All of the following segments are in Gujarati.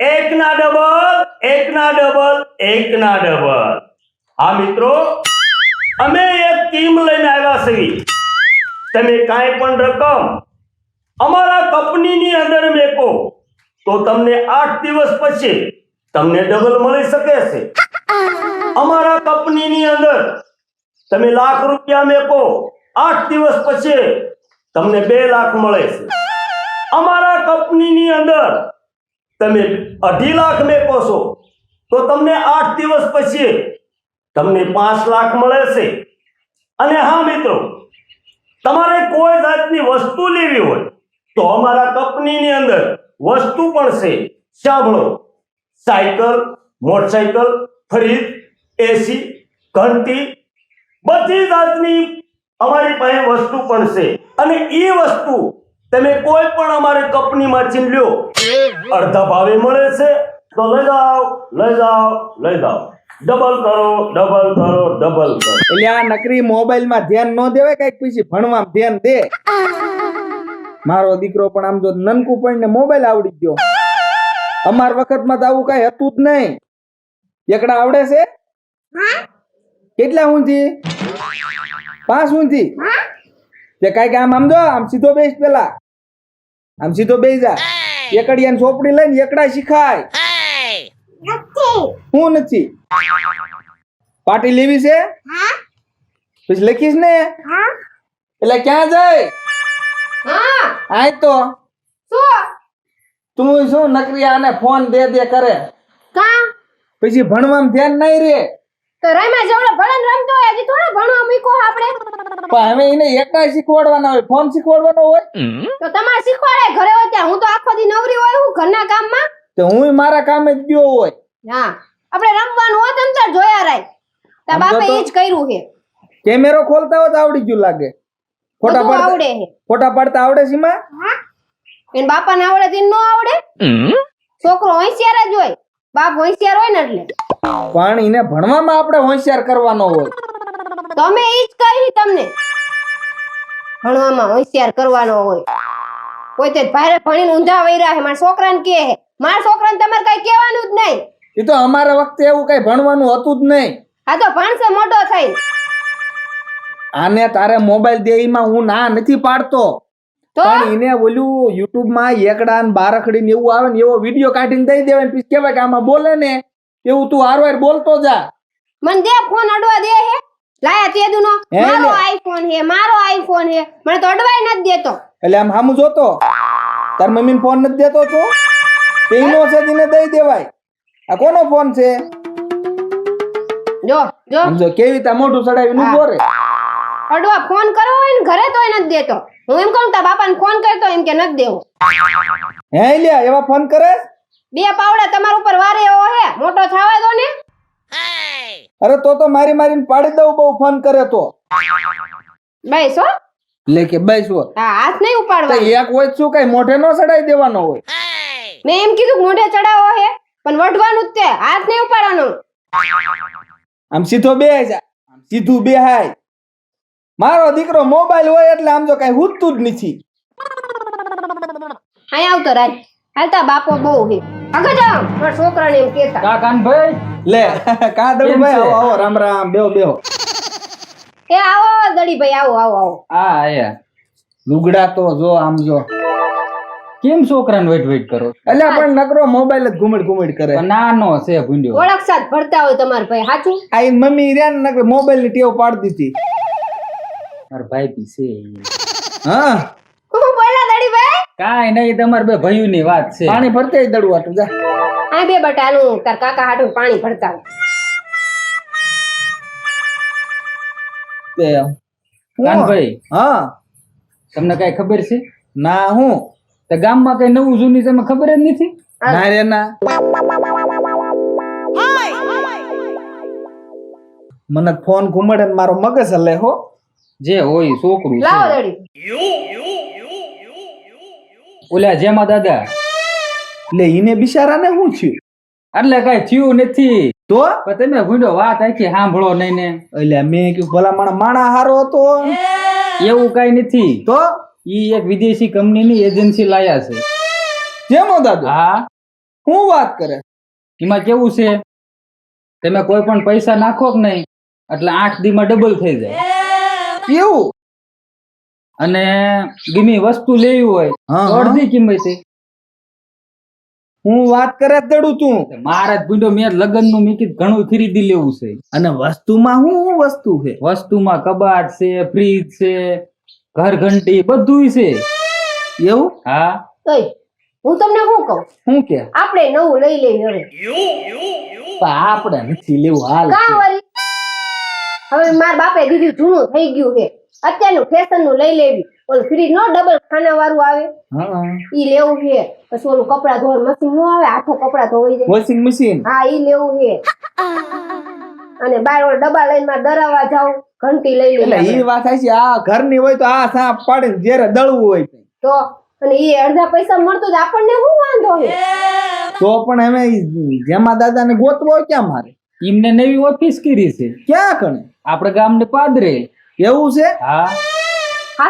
એક ના ડબલ, એક ના ડબલ, એક ના ડબલ. હા, મિત્રો? અમે એક ટીમ લઈને આવ્યા છીએ. તમે કાંઈ પણ રકમ અમારા કંપનીની અંદર મેકો, તો તમને આઠ દિવસ પછી તમને ડબલ મળી શકે છે. અમારા કંપનીની અંદર તમે લાખ રૂપિયા મેકો, આઠ દિવસ પછી તમને બે લાખ મળે છે. અમારા કંપનીની અંદર તમે અઢી લાખ મેકો છો, તો તમને આઠ દિવસ પછી તમને પાંચ લાખ મળે છે. અને હા મિત્રો, તમારે કોઈ જાતની વસ્તુ લેવી હોય, તો અમારા કંપનીની અંદર વસ્તુ પણ છે. સાંભળો સાયકલ, મોટરસાયકલ, ફ્રીજ, એસી, ઘંટી, બધી જાતની અમારી પાસે વસ્તુ પણ છે. અને એ વસ્તુ તમે કોઈ પણ અમારી માર્જિન લ્યો અડધા ભાવે મળે છે તો લઈ જાઓ લઈ જાઓ લઈ જાઓ. ડબલ કરો ડબલ કરો ડબલ કરો. એટલે આ નકરી મોબાઈલમાં ધ્યાન ન દેવાય કંઈક પછી ભણવામાં ધ્યાન દે. મારો દીકરો પણ આમ જો નનકું પણ ને મોબાઈલ આવડી ગયો. અમાર વખતમાં તો આવું કઈ હતું જ નહીં. એકડા આવડે છે? કેટલા ઊંધી? પાંચ ઊંધી? તે કઈ આમ આમ જો આમ સીધો બેસ પેલા. આમ સીધો બેસ જા. એકડિયાની ચોપડી લઈને એકડા શીખાય. હું નથી. પાટી લેવી છે? પછી લખીશ ને? એટલે ક્યાં જાય હા. આય તો. તું શું નકરી આને ફોન દે દે કરે? પછી ભણવામાં ધ્યાન નહીં રે. તો રમ્યા જેવડો ભણન રમતો હોય હજી થોડો ભણવા મૂકો આપણે. પણ હવે એને એકલા શીખવાડવાના હોય ફોન શીખવાડવાનો હોય? તો તમારે શીખવાડે ઘરે હોય ત્યાં. હું તો આખો દી નવરી હોય હું ઘરના કામમાં. તો હું મારા કામે જ ગયો હોય. હા. આપણે રમવાનું હોત એમ તો જોયા રાય. તા બાપે. જ કર્યું છે. કેમેરો ખોલતા હોય તો આવડી ગયું લાગે. ફોટા પાડતા આવડે ફોટા પાડતા આવડે છે માં? એને બાપાને આવડે તે ન આવડે. છોકરો હોશિયાર જ હોય. બાપ હોશિયાર હોય ને એટલે. પણ એને ભણવામાં આપણે હોશિયાર કરવાનો હોય. તમે એ જ કહી તમને. ભણવામાં હોશિયાર કરવાનો હોય. કોઈ તે ભારે ભણીને ઊંધા વૈરા છે મારા છોકરાને કે છે મારા છોકરાને તમારે કઈ કહેવાનું જ નહીં. એ તો અમારા વખતે એવું કઈ ભણવાનું હતું જ નહીં. આ તો ભણશે મોટો થઈ. આને તારે મોબાઈલ દે હું ના નથી પાડતો. પણ એને ઓલું યુટ્યુબમાં એકડા ને બારખડી ને એવું આવે ને એવો વીડિયો કાઢીને દઈ દેવાય ને પછી કહેવાય કે આમાં બોલે ને. એવું તું હારવાર બોલતો જા. મને દે ફોન અડવા દે હે. લાયા તે દુનો. મારો આઈફોન હે મારો આઈફોન હે. મને તો અડવાય નથી દેતો. એટલે આમ હામું જોતો? તાર મમ્મીને ફોન નથી દેતો તું? તે છે દીને દઈ દેવાય. આ કોનો ફોન છે? જો જો. સમજો કેવી રીતે મોઢું ચડાવીને. ઊભો અડવા ફોન કરો હોય ને ઘરે તોય નથી દેતો. હું એમ કહું તા બાપાને ફોન કરતો એમ કે નથી દેવો. હે લ્યા એવા ફોન કરે? બે પાવડા તમારા ઉપર વારે એવો હે. મોટો થવા દો ને. અરે તો તો મારી મારીને પાડી દઉં બહુ ફોન કરે તો. બસ હો. લે કે બેસો હા. હાથ નહીં તો ઉપાડવા એક હોય શું કઈ મોઢે નો ચડાઈ દેવાનો હોય? મેં એમ કીધું મોઢે ચડાવો હે પણ વઢવાનું જ તે હાથ નહીં ઉપાડવાનો. આમ સીધો બે જા. આમ સીધું બેહાય મારો દીકરો મોબાઈલ હોય એટલે આમ જો કઈ હુતું જ નથી. અહીંયા આવતો રાજ હાલતા બાપો બહુ હે. આગળ જાઓ મારા છોકરાને એમ કેતા કા લે કા દડું કેમ ભાઈ? છે? આવો આવો રામ રામ બેહો બેહો. એ આવો દડી આવો આવો આવો. આ આયા. લુગડા તો જો આમ જો. કેમ છોકરાને વેટ વેટ કરો? એટલે પણ નકરો મોબાઈલ જ ઘુમડ ઘુમડ કરે. પણ નાનો છે ભૂંડ્યો. ઓળખ સાથ ભરતા હોય તમારે ભાઈ સાચું આ ઈ મમ્મી રે ને નકર મોબાઈલની ટેવ પાડી દીધી મારા ભાઈ બી છે હા. હું બોલા દડી ભાઈ? કાંઈ નહીં તમારે બે ભયું ની વાત છે. પાણી ભરતે દડું આટું જા. આ બે બટાનું તાર કાકા હાટું પાણી ભરતા તે કાનભાઈ હા. તમને કઈ ખબર છે? ના હું. તો ગામમાં કઈ નવું જૂની તમને ખબર જ નથી? ના રે ના. મને ફોન ઘુમડે ને મારો મગજ હલે હો. જે હોય છોકરું લાવો દડી ઓલા જેમાં દાદા. એટલે ઈને બિચારાને શું થયું? એટલે કઈ થયું નથી. તો? તમે ગુંડો વાત આખી સાંભળો નહીં ને એટલે મેં કીધું ભલા માણા માણા હારો હતો. એવું કઈ નથી. તો? ઈ એક વિદેશી કંપનીની એજન્સી લાયા છે. જેમો દાદા? હા. હું વાત કરે? એમાં કેવું છે? તમે કોઈ પણ પૈસા નાખો કે નહીં? એટલે આઠ દી માં ડબલ થઈ જાય. એવું? અને ગમી વસ્તુ લેવી હોય હા, અડધી કિંમતે. હું વાત કરે દડું તું. મારા જ ભૂંડો મેં લગ્નનું મેં ઘણું ખરીદી લેવું છે. અને વસ્તુમાં શું શું વસ્તુ છે? વસ્તુમાં કબાટ છે ફ્રીજ છે ઘર ઘંટી બધું છે. એવું? હા. હું તમને શું કહું? શું કે? આપણે નવું લઈ લઈએ હવે. આપણે નથી લેવું હાલ. હવે મારા બાપે દીધું જૂનું થઈ ગયું છે. અત્યારનું ફેશનનું લઈ લેવી. ઓલું ફ્રીજ નો ડબલ ખાના વાળું આવે. હા. ઈ લેવું છે. પછી ઓલું કપડા ધોવા મશીન નો આવે આખો કપડા ધોવાઈ જાય. વોશિંગ મશીન હા ઈ લેવું છે. અને બાર ઓલા ડબ્બા લઈને માં ડરાવા જાવ ઘંટી લઈ લે એ વાત થાય છે આ ઘરની હોય તો આ સાપ પાડે જ્યારે દળવું હોય તો. અને ઈ અડધા પૈસા મળતો તો આપણને શું વાંધો છે? તો પણ અમે જેમાં દાદા ને ગોતવો ક્યાં મારે? એમને નવી ઓફિસ કરી છે. ક્યાં કણે? આપણે ગામને પાદરે. એવું છે? હા.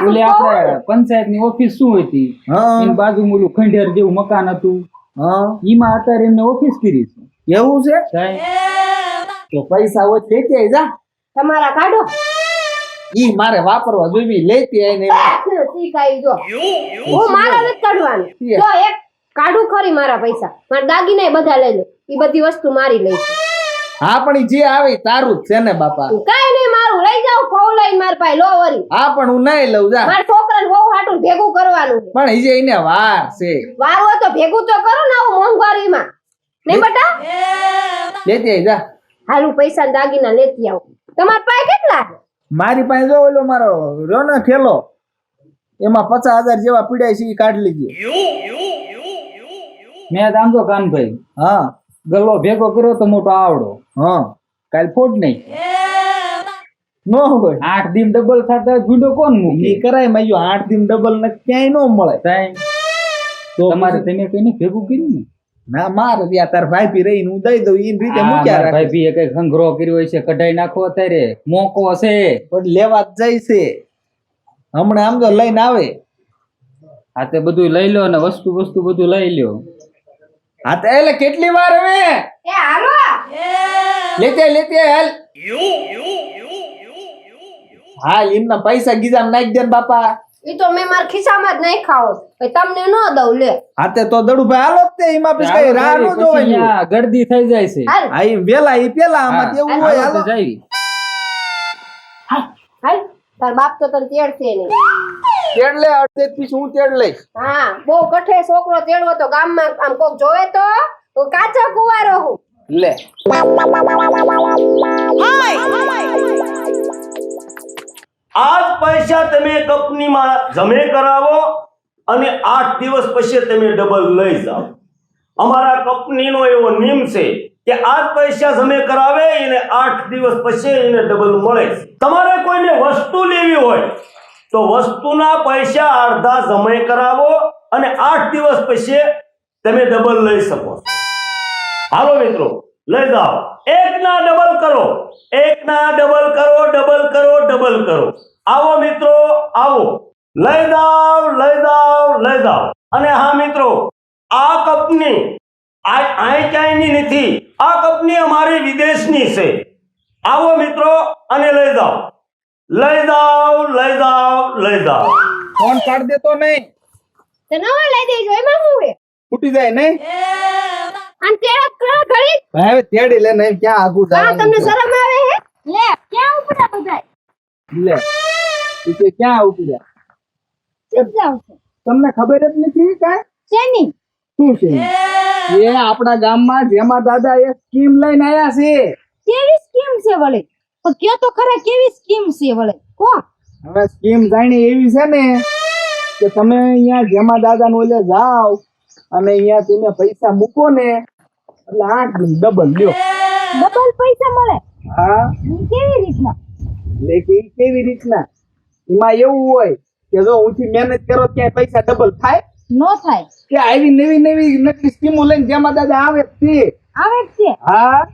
એટલે આપણે પંચાયતની ઓફિસ શું હતી? એની બાજુ ઓલું ખંડેર જેવું મકાન હતું. હા. એમાં અત્યારે એમને ઓફિસ કરી છે. એવું છે? તો પૈસા હોય લેતી જા. તમારા કાઢો. ઈ મારે વાપરવા જોઈવી લેતી આઈ ઈ કાઈ જો હું મારા નથી કાઢવાનું. જો એક કાઢું ખરી મારા પૈસા. મારા દાગીના બધા લઈ લો. ઈ બધી વસ્તુ મારી લઈ હા પણ જે આવે તારું જ છે ને બાપા. કાઈ નહીં મારું લઈ જાવ ફોવ લઈ માર ભાઈ લો વરી હા પણ હું નહીં લઉં જા. મારા છોકરાને બહુ હાટું ભેગું કરવાનું પણ ઈ જે એને વાર છે. વાર હોય તો ભેગું તો કરો ને આવું મોંઘવારીમાં. નહીં બટા? લેતી આઈ જા. હાલું પૈસા ને દાગીના લેતી આવું. તમાર પાસે કેટલા મારી પાસે જો ઓલો મારો રહ્યો ને ઠેલો એમાં પચાસ હજાર જેવા પીડાય છે એ કાઢી લીધી મેં તો આમ તો કાનભાઈ હા. ગલ્લો ભેગો કર્યો તો મોટો આવડો. હા કાલ ફોડ નહીં. નો હોય. આઠ દિન ડબલ ખાતા ભૂંડો કોણ મૂકે? કરાયમાં આઠ દિન ડબલ ને ક્યાંય નો મળે. તો તમારે તેને કઈને ભેગું કર્યું ને ના મારે ત્યાં તાર ભાઈ પી રહીને હું દઈ દઉં ઈ રીતે મૂક્યા રાખે. ભાઈ ભી કઈ સંગ્રહ કર્યો હોય છે કઢાઈ નાખો અત્યારે. મોકો છે પણ લેવા જ જાય છે. હમણાં આમ તો લઈને આવે. આ તે બધું લઈ લો ને વસ્તુ વસ્તુ બધું લઈ લ્યો. હા તો એટલે કેટલી વાર હવે? એ હાલો. લેતે લેતે હાલ. હાલ એમના પૈસા ગીજામાં નાખી દે ને બાપા. એ તો મેં મારા ખિસ્સામાં જ નહીં ખાવો તમને ન દઉં લે. હા તે તો દડુભાઈ હાલો તે. એમાં પછી કઈ રાહ નો અહીંયા ગળદી થઈ જાય છે. હા એ વેલા એ પેલા આમાં એવું હોય હાલો જાય. હાલ. તાર બાપ તો તને તેડશે નહીં. તેડ લે અડધે પીસ હું તેડ લઈશ હા બહુ કઠે છોકરો તેડવો તો ગામમાં આમ કોક જોવે તો કાચો કુવારો હું. લે. આજ પૈસા તમે કંપનીમાં જમે કરાવો અને આઠ દિવસ પછી તમે ડબલ લઈ જાઓ. અમારા કંપનીનો એવો નિયમ છે કે આઠ પૈસા જમે કરાવે એને આઠ દિવસ પછી એને ડબલ મળે છે. તમારે કોઈને વસ્તુ લેવી હોય તો વસ્તુના પૈસા અડધા જમે કરાવો અને આઠ દિવસ પછી તમે ડબલ લઈ શકો હાલો મિત્રો, લઈ જાઓ. એક ના ડબલ કરો. એક ના ડબલ કરો ડબલ કરો ડબલ કરો. આવો મિત્રો, આવો. લઈ જાઓ લઈ જાઓ લઈ જાઓ. અને હા મિત્રો, આ કંપની આ ચાઈની નથી. આ કંપની અમારી વિદેશની છે. આવો મિત્રો, અને લઈ જાઓ. લઈ જાઓ લઈ જાઓ લઈ જાઓ. ફોન કાઢ દેતો નહીં. તે નવા લઈ દેજો એમાં હું હે ફૂટી જાય નહીં? અને તે કરા ઘડી ભાઈ હવે તેડી લે નહીં ક્યાં આગું હા તમને? શરમ આવે હે? લે ક્યાં ઉપડા જાય લે. તે કે ક્યાં રહ્યા ચૂપ જાવ તમને ખબર જ નથી કાય શેની શું છે? એ આપણા ગામમાં જેમાં દાદા એ સ્કીમ લઈને આયા છે. કેવી સ્કીમ છે વળે? પણ કયો તો ખરા કેવી સ્કીમ છે વળે? કો હવે સ્કીમ જાણી એવી છે ને કે તમે અહીંયા જેમાં દાદા નો ઓલે જાઓ અને અહીંયા તમે પૈસા મૂકો ને એટલે આઠ ડબલ લ્યો. ડબલ પૈસા મળે? હા. કેવી રીતના? એટલે કેવી રીતના? એમાં એવું હોય કે જો ઊંચી મહેનત કરો ત્યાં પૈસા ડબલ થાય. નો થાય. કે આવી નવી નવી નવી સ્કીમો લઈને જેમાં દાદા આવે છે. આવે છે? હા.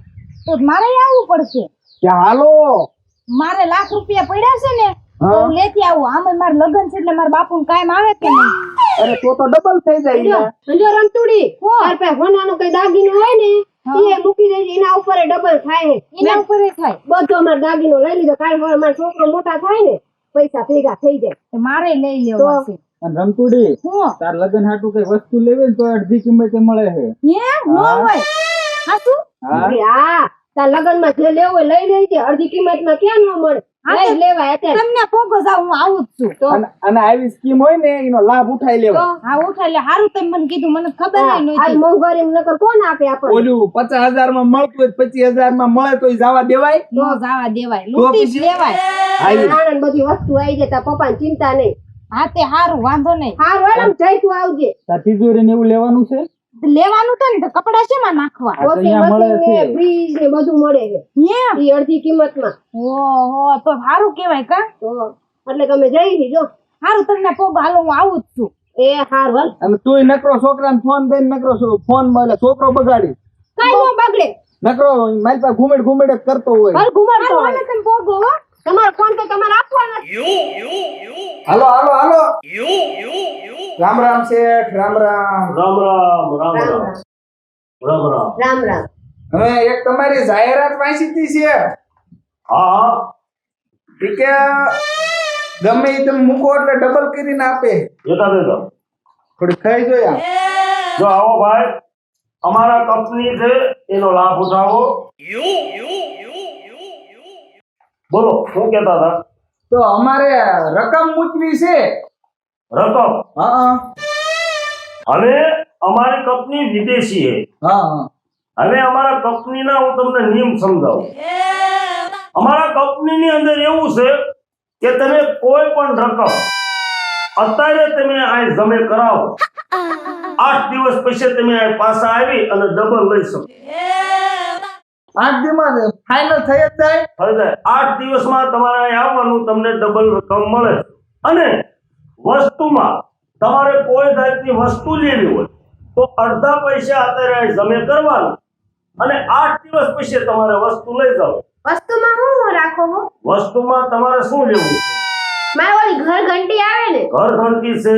તો મારે આવવું પડશે. કે હાલો. મારે લાખ રૂપિયા પડ્યા છે ને તો લેતી આવું. આમાં મારે લગ્ન છે એટલે મારા બાપુ કાયમ આવે કે નહીં? અરે તો તો ડબલ થઈ જાય ને. જો રંતુડી તાર પાસે હોનાનો કઈ દાગીનો હોય ને એ મૂકી દેજે એના ઉપર ડબલ થાય. એના ઉપર થાય. બધો માર દાગીનો લઈ લીધો. કાલ હવે મારો છોકરો મોટા થાય ને પૈસા ભેગા થઈ જાય. મારે લઈ લેવો છે. અને રંતુડી તાર લગન હાટું કઈ વસ્તુ લેવે ને તો અડધી કિંમતે મળે છે. હે? નો હોય. હાસુ હા. અરે હા. તાર લગનમાં જે લેવું હોય લઈ લેજે અડધી કિંમતમાં ક્યાં ન મળે? હા, લઈ લેવાય અત્યારે. તમને પોગો જાવ હું આવું જ છું. તો? અને અને આવી સ્કીમ હોય ને એનો લાભ ઉઠાઈ લેવો. હા ઉઠા એટલે હારું તમે મને કીધું મને ખબર આ મોંઘવારી નકર કોણ આપે આપણને? ઓલું પચાસ હજારમાં મળતું હોય પચીસ હજારમાં મળે તો જવા દેવાય? નો જાવા દેવાય. લૂંટી જ લેવાય. આવી બધી વસ્તુ આવી જાય તાર પપ્પાને ચિંતા નહીં. હા તે હારું વાંધો નહીં. હારું આમ જઈ તું આવજે. તાર તિજોરી ને એવું લેવાનું છે? લેવાનું તો ને તો કપડા શેમાં નાખવા આ તો અહીંયા મળે મશીન ને છે. ફ્રીજ ને બધું મળે છે. હે? ઈ અડધી કિંમતમાં. ઓહો તો સારું કેવાય કા? તો એટલે તમે જઈ લીજો. સારું હારું તમને પોગો હાલો હું આવું જ છું. એ હાર હાલ. અને તુંય નકરો છોકરાને ફોન દઈને નકરો ફોન મળે છોકરો બગાડી. કાઈ ન બગડે. નકરો મારી પાસે ઘુમેડ ઘુમેડ જ કરતો હોય. હાલ ઘુમાડતો હાલો તમે પોગો હો. તમારો ફોન તો તમારે આપવાનો હાલો હાલો હાલો. રામ રામ શેઠ રામ રામ. રામ રામ રામ રામ રામ. રામ રામ. રામ હવે એક તમારી જાહેરાત વાંચી હતી છે. હા કે ગમે એ તમે મૂકો એટલે ડબલ કરીને આપે. જોતા દેતો થોડી ખાઈ જોયા જો આવો ભાઈ અમારા કંપની છે એનો લાભ ઉઠાવો. બોલો શું કહેતા હતા? તો અમારે રકમ મૂકવી છે. રકમ? હા હવે અમારી કંપની વિદેશી હા. હા હવે અમારા કંપનીના હું તમને નિયમ સમજાવું. અમારા કંપનીની અંદર એવું છે કે તમે કોઈ પણ રકમ અત્યારે તમે આ જમે કરાવો. આઠ દિવસ પછી તમે આ પાછા આવી અને ડબલ લઈ શકો. આઠ દિવસમાં ફાઇનલ થઈ જ જાય. આઠ દિવસમાં તમારે આવવાનું તમને ડબલ રકમ મળે અને વસ્તુમાં તમારે કોઈ જાતની વસ્તુ લેવી હોય તો અડધા પૈસા અત્યારે જમે કરવાના. અને આઠ દિવસ પછી તમારે વસ્તુ લઈ જાઓ વસ્તુમાં હું હું રાખો વસ્તુમાં તમારે શું લેવું છે? મારે ઓલી ઘર ઘંટી આવે ને. ઘર ઘંટી છે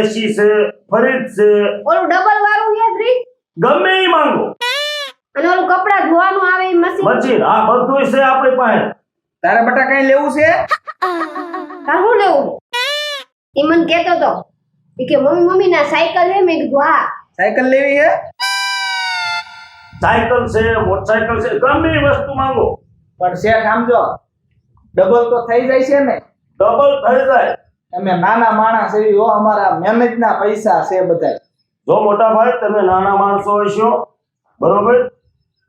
એસી છે ફરીજ છે. ઓલું ડબલ વાળું છે ફ્રીજ ગમે એ માંગો. અને ઓલું કપડા ધોવાનું આવે એ મશીન? મશીન આ બધું છે આપણી પાસે. તારે બટા કઈ લેવું છે? તારે શું લેવું? એ મને કહેતો તો. કે મમ્મી મમ્મી ના સાયકલ છે મેં કીધું હા. સાયકલ લેવી છે સાયકલ છે મોટરસાયકલ છે ગમે વસ્તુ માંગો. પણ શેઠ સમજો ડબલ તો થઈ જાય છે ને? ડબલ થઈ જાય. અમે નાના માણસ એવી હો અમારા મહેનત ના પૈસા છે બધા જો મોટા ભાઈ તમે નાના માણસો હશો બરોબર?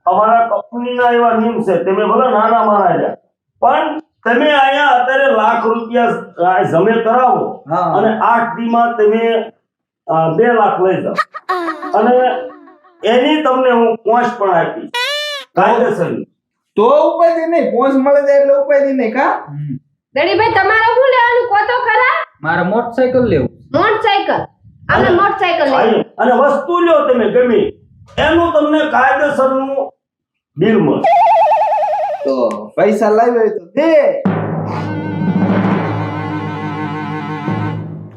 અમારા કંપનીના એવા નિયમ છે. તમે ભલે નાના માણા પણ તમે અહીંયા અત્યારે લાખ રૂપિયા જમે કરાવો અને આઠ દીમાં તમે બે લાખ લઈ જાઓ. અને એની તમને હું પોંચ પણ આપીશ. કાયદેસર તો ઉપાય નહીં પોંચ મળે છે એટલે ઉપાય નહીં કા? દડીભાઈ તમારે શું લેવાનું? કહો તો ખરા. મારે મોટરસાયકલ લેવું. મોટરસાયકલ આપણે મોટરસાયકલ લઈએ અને વસ્તુ લ્યો તમે ગમે. એનું તમને કાયદેસરનું બિલ તો પૈસા લાવ્યો તો દે.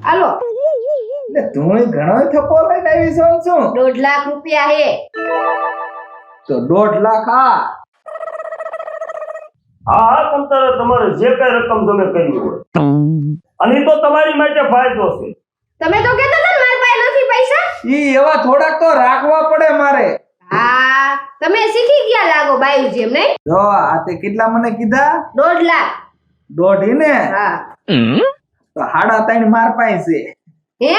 હાલો. એટલે તું ઘણો થપ્પો લઈને આવી છો શું દોઢ લાખ રૂપિયા હે. તો દોઢ લાખ આ. હા હા તમ તારે તમારે જે કઈ રકમ તમે કરી હોય. અને તો તમારી માટે ફાયદો છે. તમે તો કહેતા હતા મારી પાસે નથી પૈસા? ઈ એવા થોડાક તો રાખવા પડે મારે. હા તમે શીખી ગયા લાગો બાયુ જેમ નહીં? જો આ તે કેટલા મને કીધા? દોઢ લાખ. દોઢ ને હા. તો હાડા ત્રણ માર પાય છે હે?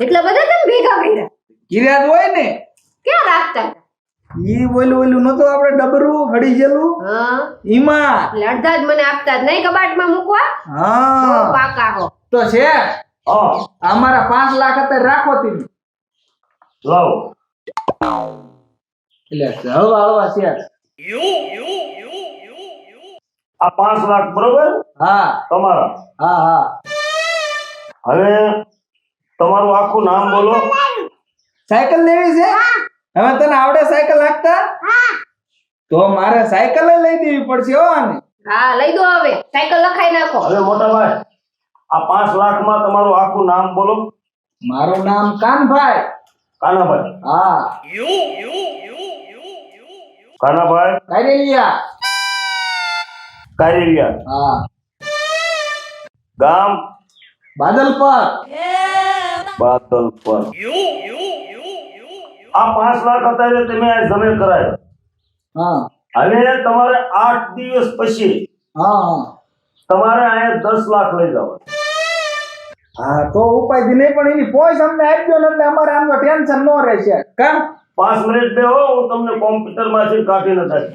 એટલા બધા તમે ભેગા કર્યા? કિર્યા જ હોય ને. ક્યાં રાખતા? ઈ ઓલું ઓલું નતું આપણે ડબરું હડી જેલું હા. ઈમાં. એટલે અડધા જ મને આપતા જ નહીં કબાટમાં મૂકવા? હા. પાકા હો. તો છે ઓ અમારા પાંચ લાખ અત્યારે રાખો તી લાવો. એટલે હળવા હળવા છે. આ પાંચ લાખ બરોબર? હા. તમારા? હા હા. હવે તમારું આખું નામ બોલો. સાયકલ લેવી છે? હવે તને આવડે સાયકલ લાગતા તો મારે સાયકલ લઈ દેવી પડશે હો આને. હા લઈ દો હવે. સાયકલ લખાઈ નાખો. હવે મોટા ભાઈ આ પાંચ લાખમાં તમારું આખું નામ બોલો. મારું નામ કાનભાઈ. કાનાભાઈ. હા. કાનાભાઈ કારેલિયા કારેલિયા હા. ગામ? બાદલપર. બાદલપર. આ પાંચ લાખ અત્યારે તમે આ જમીન કરાયો. હા. હવે તમારે આઠ દિવસ પછી હા તમારે અહીંયા દસ લાખ લઈ જવા હા તો ઉપાય નહીં પણ એની પોઈસ અમને આપજો ને એટલે અમારે આમનો ટેન્શન ન રહેશે. કામ પાંચ મિનિટ બે હો હું તમને કોમ્પ્યુટરમાંથી કાઢી નથી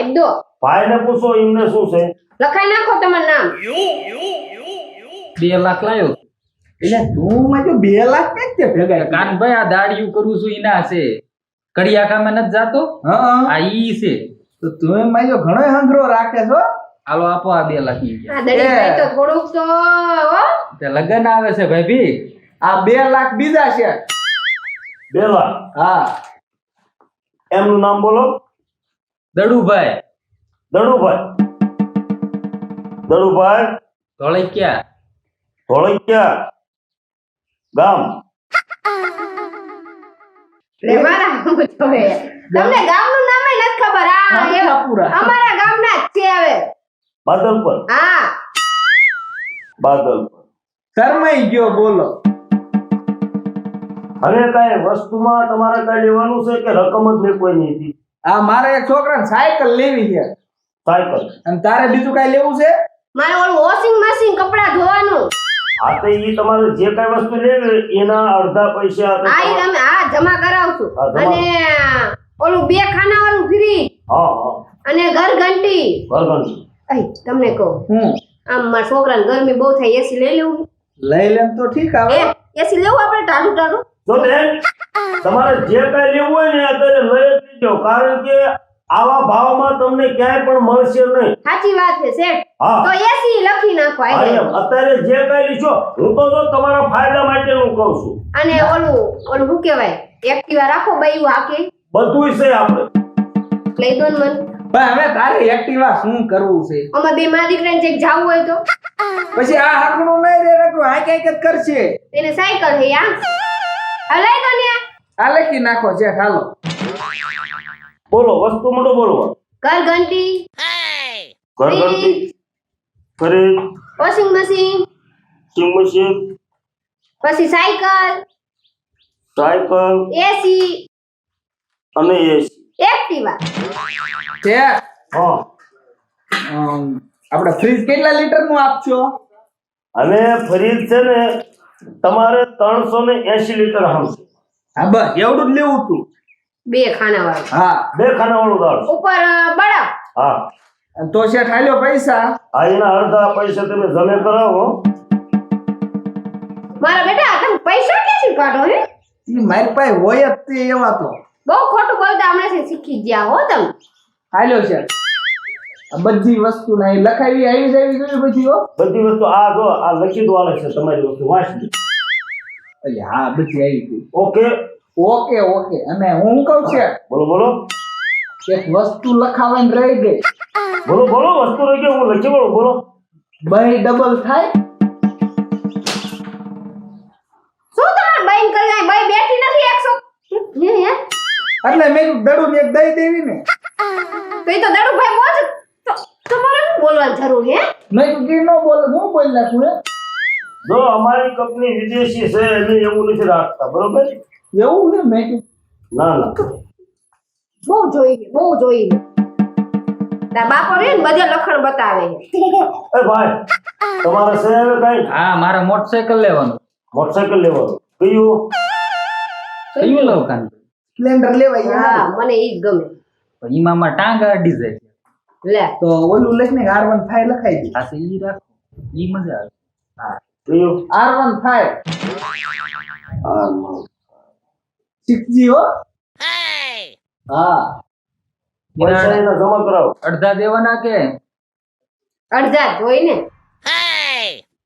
એક દો. ભાઈને પૂછો એમને શું છે? લખાઈ નાખો તમારું નામ. બે લાખ લાયો. એટલે તું માં જો બે લાખ કે તે ભેગા? કાનભાઈ આ દાડિયું કરું છું ઈના છે. કડિયા કામે નથી જાતો? હા આ ઈ છે. તો તું માં જો ઘણો હંગરો રાખે છો હાલો આપો આ બે લાખની આ દડી તો થોડુંક તો હો. તે લગન આવે છે ભાઈ ભી. આ બે લાખ બીજા છે. બે લાખ હા. એમનું નામ બોલો. દડુભાઈ. દડુભાઈ. દડુભાઈ. ધોળકિયા. ધોળકિયા. ગામ. લે હું જોવે. તમને ગામનું નામ નથી ખબર. આ હા, એ ઠાપુરા. અમારા ગામના જ છે હવે. બાદલ હા. બાદલ પર શરમાઈ ગયો બોલો. હવે કઈ વસ્તુમાં તમારે કઈ લેવાનું છે કે રકમ જ મેં કોઈ નહીં હતી આ મારે એક છોકરાને સાયકલ લેવી છે. સાયકલ? અને તારે બીજું કઈ લેવું છે? મારે ઓલું વોશિંગ મશીન કપડા ધોવાનું. હા તો એ તમારે જે કઈ વસ્તુ લેવી એના અડધા પૈસા હા એ તમે હા જમા કરાવશું. અને ઓલું બે ખાના વાળું ફ્રી હા હા. અને ઘર ઘંટી ઘર ઘંટી અહી તમને કહું. હું આમ મારા છોકરાને ગરમી બહુ થાય એસી લઈ લેવું. લઈ લેમ તો ઠીક આવે. એસી લેવું આપણે ટાઢું ટાઢું જો બેન તમારે જે કઈ લેવું હોય ને અત્યારે લઈ જ લીજો કારણ કે આવા ભાવમાં તમને ક્યાંય પણ મળશે નહીં. સાચી વાત છે શેઠ. તો એસી લખી નાખો હા, આઈ અત્યારે જે કઈ લીધો હું તો જો તમારા ફાયદા માટેનું કહું છું. અને ઓલું ઓલું શું કહેવાય? એક્ટિવા રાખો બયું હાકે. બધું છે આપણે. લઈ દો મન. પણ હવે તારે એક્ટિવા શું કરવું છે? અમે બે માં દીકરાને ચેક જાવું હોય તો. પછી આ હકનું નહીં રે રકડું આ ક્યાંક જ કરશે? એને સાયકલ હે આ. આ દો ને આ લખી નાખો છે હાલો. બોલો વસ્તુ મોટો બોલો. ઘર ઘંટી ઘરગથ્થુ fridge washing machine washing machine પછી સાયકલ. સાયકલ. એસી અને એસી એક્ટિવા છે? હા. આપણે ફ્રીજ કેટલા લીટરનું આપશો? હવે ફ્રીજ છે ને તમારે ત્રણસો ને એસી લીટર આવશે હા બસ એવડું જ લેવું હતું બે ખાના વાળું હા. બે ખાના વાળું દાળ. ઉપર બડા હા. તો શેઠ હાલ્યો પૈસા? હા એના અડધા પૈસા તમે જમે કરાવો. મારા બેટા તમે પૈસા ક્યાંથી કાઢો હે? ઈ મારી પાસે હોય જ તે એવા તો. બહુ ખોટું બોલતા હમણાં શીખી ગયા હો તમે. હાલ્યો છે બધી વસ્તુ ના લખાવી આવી જાવી જોઈએ પછી હો. બધી વસ્તુ આ જો આ લખી દો આલે છે તમારી વસ્તુ વાંચી અરે હા બધી આવી ગઈ. ઓકે? Okay okay. અને હું કહું છે? બોલો બોલો. એક વસ્તુ લખાવાની રહી ગઈ. બોલો બોલો વસ્તુ રહી ગઈ હું લખી બોલો બોલો. બહી ડબલ થાય? શું તમારે બહેન કરી બેઠી નથી એકસો હે હે. એટલે મેં દડું ને એક દઈ દેવી ને. તો એ તો દડુભાઈ બોલ તો તમારે શું બોલવાની જરૂર હે નહીં કીધું કે ન બોલે હું બોલ નાખું હે જો અમારી કંપની વિદેશી છે એટલે એવું નથી રાખતા બરોબર? એવું છે? મેં ના ના. બહુ જોઈ લે બહુ જોઈ લે તાર બાપો રે ને બધે લખણ બતાવે એ ભાઈ તમારે છે હવે કઈ? હા મારે મોટરસાયકલ લેવાનું. મોટરસાયકલ લેવાનું. કયું? કયું લઉં સ્પ્લેન્ડર લેવાય હા મને ઈ જ ગમે. ઈમાં માં ટાંગા અડી જાય લે. તો ઓલું લખને આર વન ફાઈવ લખાઈ દે. આ તો ઈ રાખો. ઈ મજા આવે. હા. આર વન ફાઈવ હા સિક્સ જી હો. હા. જમા કરાવો. અડધા દેવાના કે? અડધા જ હોય ને.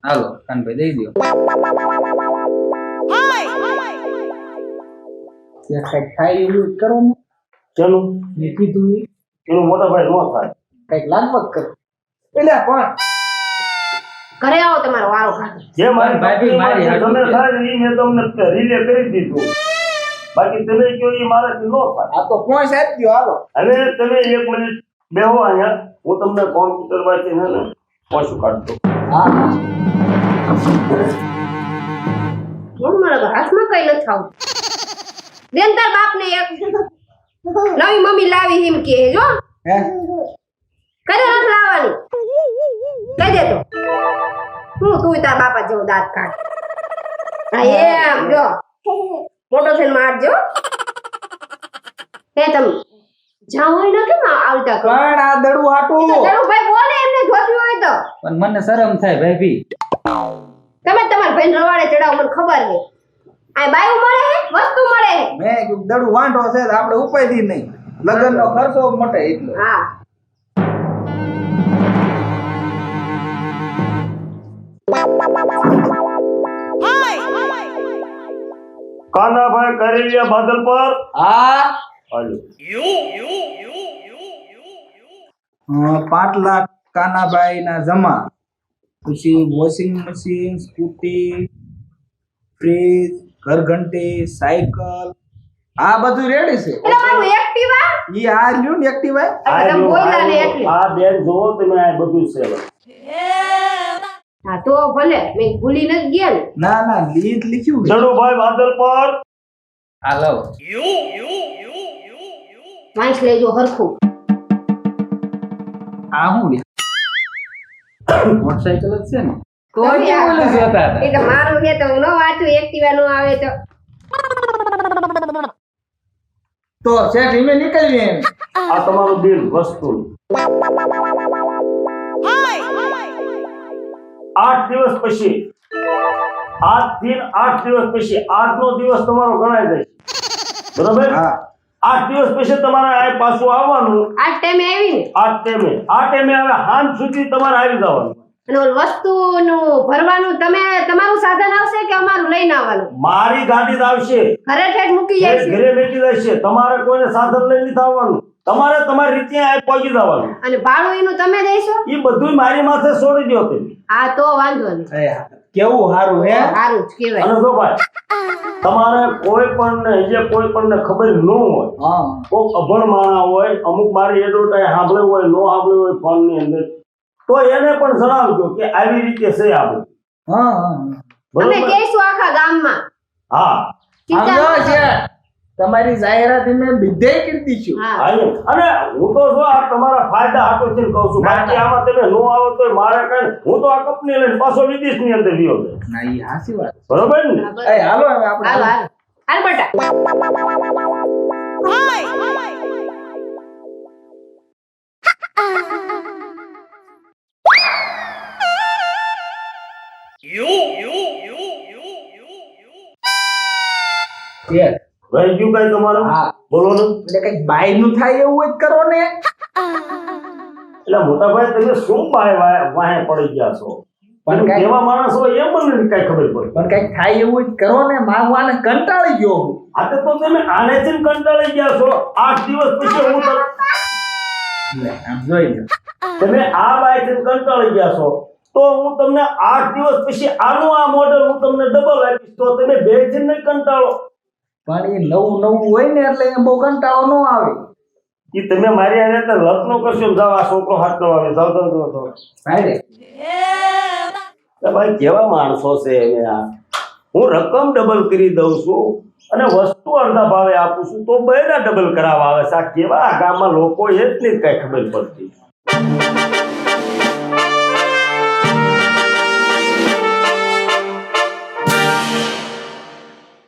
હાલો કાનભાઈ દઈ દો એવું કરો ને. ચલું. મેં કીધું એનું મોટા ભાઈ નો થાય. કંઈક લાગવગ કરો. એટલે પણ ઘરે આવો તમારો વારો જે મારી ભાઈ, મારી તમે. થાય ઈ મેં તમને રિલે કરી દીધું. બાકી તમે કયો એ મારાથી નો થાય. આ તો પોઈન્ટ આપી કયો હાલો. હવે તમે એક મિનિટ બેહો અહીંયા. હું તમને કોમ્પ્યુટરમાંથી હે ને પાછું કાઢતો હા કેમ મારા હાથમાં કઈ નથી આવતું? બેન તાર બાપ ને એક નવી મમ્મી લાવી એમ કે જો. હે? કદે નથી લાવવાની. કહી દે તો. હું તું તાર બાપા જેવો દાંત કાઢ. હા એમ જો. મોટો થઈને મારજો. હે તમ જ્યાં હોય કેમ આવતા કરો પણ આ દડું હાટું. ચલો ભાઈ બોલે એમને જોતું હોય તો. પણ મને શરમ થાય તમે તમારા ભાઈ રવાડે ચડાવો મને ખબર છે. આ બાયું મળે હે? વસ્તુ મળે હે? મેં દડું વાંઢો છે તો આપણે ઉપાયથી નહીં. લગ્ન નો ખર્ચો મટે એટલો. હા. કાનાભાઈ બાદલ પર? હા. હાલો. પાંચ લાખ કાનાભાઈ ના જમા. પછી વોશિંગ મશીન સ્કૂટી ફ્રીજ ઘરઘંટી સાયકલ. આ બધું રેડી છે. એટલે મારું એક્ટિવા ઈ આ રહ્યું ને એક્ટિવા આ? જો, બેન જોવો તમે આ બધું છે. હા તો ભલે મેં ભૂલી નથી ગયા ને ના ના લીટ લખ્યું છે. જડુભાઈ બાદલ પર. લવ વાંચ લેજો હરખું. આ હું લે? મોટરસાઇકલ જ છે ને? ઓલું જોતા હતા એ તો મારું છે તો હું ન વાંચું એક્ટિવા નો આવે તો. તો ઈમે નીકળવી એમ. આ તમારું બિલ વસ્તુ. આઠ દિવસ પછી. આઠ આઠ દિવસ પછી. આજનો દિવસ તમારો ગણાય જાય બરોબર? આઠ દિવસ પછી તમારે આ પાછું આવવાનું. આ ટાઈમે આવી ને આ ટાઈમે. આ ટાઈમે હવે હાંજ સુધી તમારે આવી જવાનું. અને વસ્તુનું ભરવાનું તમે તમારું સાધન આવશે કે અમારું લઈને આવવાનું? મારી ગાડી જ આવશે. ઘરે ઠેઠ મૂકી જાય ઘરે બેઠી રહેશે. તમારે કોઈને સાધન લઈ નથી આવવાનું. તમારે તમારી રીતે આ પહોંચી જવાનું. અને ભાડું એનું તમે દેશો? એ બધું મારી માથે છોડી દો તમે. આ તો વાંધો નહીં. કેવું સારું હે? સારું જ કહેવાય. અને જો ભાઈ તમારે કોઈ પણ ને જે કોઈ પણ ને ખબર ન હોય હા. કોઈક અભણ માણા હોય અમુક મારી એડવર્ટાઈઝ સાંભળ્યું હોય નો સાંભળ્યું હોય ફોનની અંદર તો એને પણ જણાવજો કે આવી રીતે છે આ બધું. હા હા. અમે કહીશું આખા ગામમાં હા ચિંતા સમજો ન છે કરો. તમારી જાહેરાત મેં બીધે કરી એમ. અને હું તો જો આ તમારા ફાયદા હાટો છે કહું છું. બાકી આમાં તમે નો આવો તો મારે કઈ હું તો આ કંપની લઈને પાછો વિદેશની અંદર ગયો ના એ હાસી વાત. બરોબર ને? એ હાલો હવે આપણે હાલ હાલ. હાલ. બટા. શેઠ, રહી ગયું કઈ તમારું? હા. બોલો ને એટલે કઈ બાયનું થાય એવું જ કરો ને. એટલે મોટા ભાઈ તમે શું બાય વાહે પડી ગયા છો? પણ કેવા માણસ હોય એ મને કઈ ખબર પડે. પણ કઈ થાય એવું જ કરો ને. માં હું કંટાળી ગયો આ તો તમે આનેથી જ કંટાળી ગયા છો આઠ દિવસ પછી હું તો લે, આમ જોઈ લો. તમે આ બાયથી કંટાળી ગયા છો તો હું તમને આઠ દિવસ પછી આનું આ મોડેલ હું તમને ડબલ આપીશ. તો તમે બેથી નહીં કંટાળો. પણ એ નવું નવું હોય ને એટલે એ બહુ કંટાળો ન આવે. કે તમે મારી હારે તો લગ્ન કરશો જાઓ આ છોકરો હાથ નો આવે જાવ જાવ જાવ. ભાઈ ભાઈ કેવા માણસો છે એને આ. હું રકમ ડબલ કરી દઉં છું અને વસ્તુ અડધા ભાવે આપું છું તો બેના ડબલ કરાવવા આવે છે. આ કેવા ગામમાં લોકો એ જ નહીં કઈ ખબર પડતી.